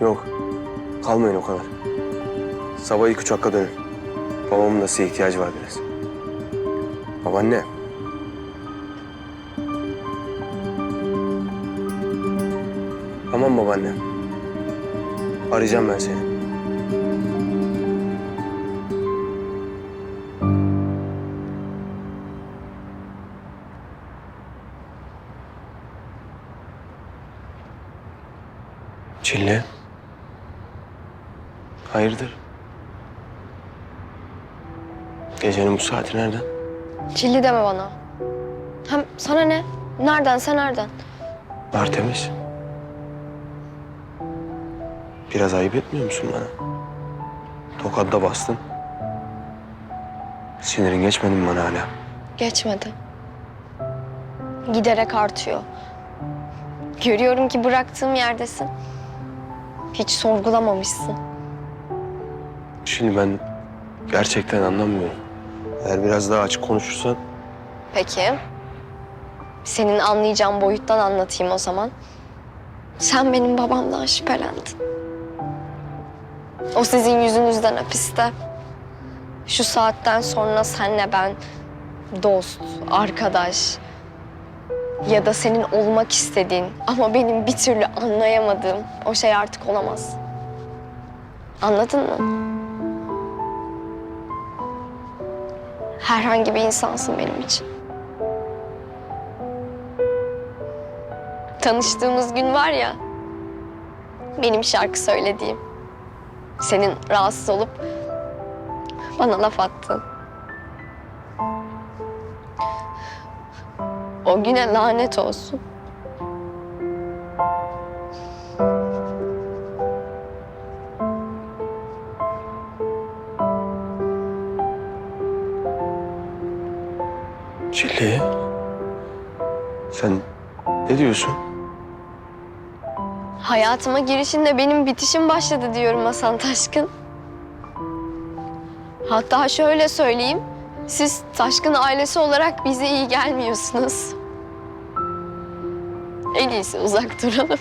Yok. Kalmayın o kadar. Sabah ilk uçakla dönün. Babamın da size ihtiyacı var biraz. Babaanne. Tamam babaanne. Arayacağım ben seni. Çilli. Hayırdır? Gecenin bu saati nereden? Çilli deme bana. Hem sana ne? Nereden sen nereden? Artemis. Biraz ayıp etmiyor musun bana? Tokat'ta bastın. Sinirin geçmedi mi bana hala? Geçmedi. Giderek artıyor. Görüyorum ki bıraktığım yerdesin. Hiç sorgulamamışsın. Şimdi ben gerçekten anlamıyorum. Eğer biraz daha açık konuşursan Peki. Senin anlayacağın boyuttan anlatayım o zaman. Sen benim babamdan şüphelendin. O sizin yüzünüzden hapiste. Şu saatten sonra senle ben dost, arkadaş ya da senin olmak istediğin ama benim bir türlü anlayamadığım o şey artık olamaz. Anladın mı? Herhangi bir insansın benim için. Tanıştığımız gün var ya, benim şarkı söylediğim. Senin rahatsız olup bana laf attın. O güne lanet olsun. Çilli. Sen ne diyorsun? Hayatıma girişinde benim bitişim başladı diyorum Hasan Taşkın. Hatta şöyle söyleyeyim, siz Taşkın ailesi olarak bize iyi gelmiyorsunuz. En iyisi uzak duralım.